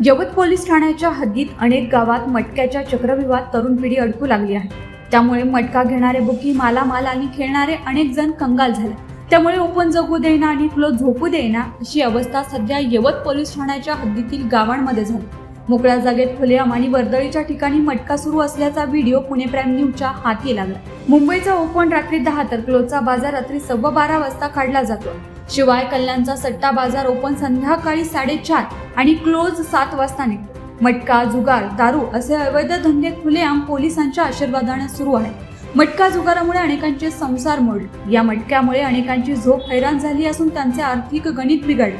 यवत police ठाण्याच्या हद्दीत अनेक गावात मटक्याच्या चक्रव्यूहात तरुण पिढी अडकू लागली आहे. त्यामुळे मटका घेणारे बुकी मालामाल आणि खेळणारे अनेक जण कंगाल झाले. त्यामुळे ओपन जगू देईना आणि क्लोज झोपू देईना अशी अवस्था सध्या यवत पोलीस ठाण्याच्या हद्दीतील गावांमध्ये झाली. मोकळ्या जागेत खुलेआम आणि वर्दळीच्या ठिकाणी मटका सुरू असल्याचा व्हिडिओ पुणे प्राईम न्यूजच्या हाती लागला. मुंबईचा ओपन रात्री दहा तर क्लोजचा बाजार रात्री सव्वा बारा वाजता काढला जातो. शिवाय कल्याणचा सट्टा बाजार ओपन संध्याकाळी साडेचार आणि क्लोज सात वाजता निघतो. मटका जुगार दारू असे अवैध धंदे खुलेआम पोलिसांच्या आशीर्वादाने सुरू आहेत. मटका जुगारामुळे अनेकांचे संसार मोडले. या मटक्यामुळे अनेकांची झोप हैराण झाली असून त्यांचे आर्थिक गणित बिघडले.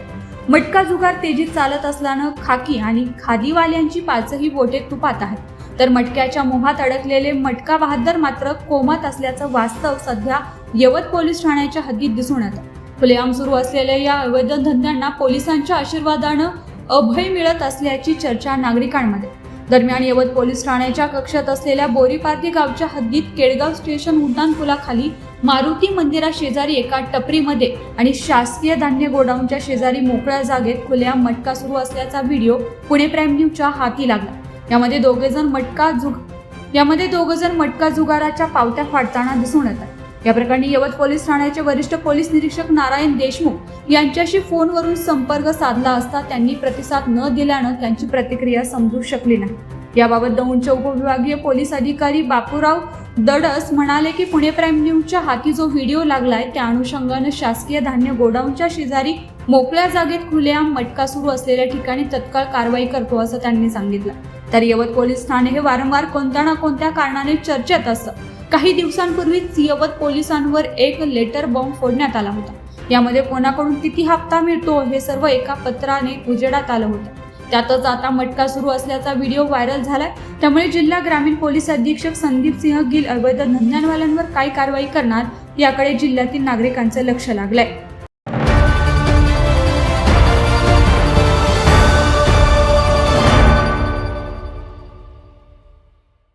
मटका जुगार तेजीत चालत असल्यानं खाकी आणि खादीवाल्यांची पाचही बोटे तुपात आहेत. तर मटक्याच्या मोहात अडकलेले मटका बहादर मात्र कोमात असल्याचं वास्तव सध्या यवत पोलीस ठाण्याच्या हद्दीत दिसून येतं. खुलेआम सुरू असलेल्या या अवैध धंद्यांना पोलिसांच्या आशीर्वादानं अभय मिळत असल्याची चर्चा नागरिकांमध्ये. दरम्यान यवत पोलीस ठाण्याच्या कक्षात असलेल्या बोरीपारधी गावच्या हद्दीत केळगाव स्टेशन उड्डाणपुलाखाली मारुती मंदिरा शेजारी एका टपरीमध्ये आणि शासकीय धान्य गोडाऊनच्या शेजारी मोकळ्या जागेत खुलेआम मटका सुरू असल्याचा व्हिडिओ पुणे प्राईम न्यूजच्या हाती लागला. यामध्ये दोघे जण मटका जुग यामध्ये दोघं जण मटका जुगाराच्या पावत्या फाडताना दिसून येतात. या प्रकरणी यवत पोलीस ठाण्याचे वरिष्ठ पोलीस निरीक्षक नारायण देशमुख यांच्याशी फोनवरून संपर्क साधला असता त्यांनी प्रतिसाद न दिल्यानं त्यांची प्रतिक्रिया समजू शकली नाही. याबाबत दौंडचे उपविभागीय पोलीस अधिकारी बापूराव दडस म्हणाले की पुणे प्राईम न्यूजच्या हाती जो व्हिडिओ लागलाय त्या अनुषंगानं शासकीय धान्य गोडाऊनच्या शेजारी मोकळ्या जागेत खुलेआम मटका सुरू असलेल्या ठिकाणी तत्काळ कारवाई करतो असं त्यांनी सांगितलं. तर यवत पोलीस ठाणे हे वारंवार कोणत्या ना कोणत्या कारणाने चर्चेत असतं. काही दिवसांपूर्वीच यवत पोलिसांवर एक लेटर बॉम्ब फोडण्यात आला होता. यामध्ये कोणाकडून किती हप्ता मिळतो हे सर्व एका पत्राने उजेडात आलं होतं. त्यातच आता मटका सुरू असल्याचा व्हिडिओ व्हायरल झालाय. त्यामुळे जिल्हा ग्रामीण पोलीस अधीक्षक संदीप सिंह गिल अवैध धंद्यांवाल्यांवर काय कारवाई करणार याकडे जिल्ह्यातील नागरिकांचं लक्ष लागलंय.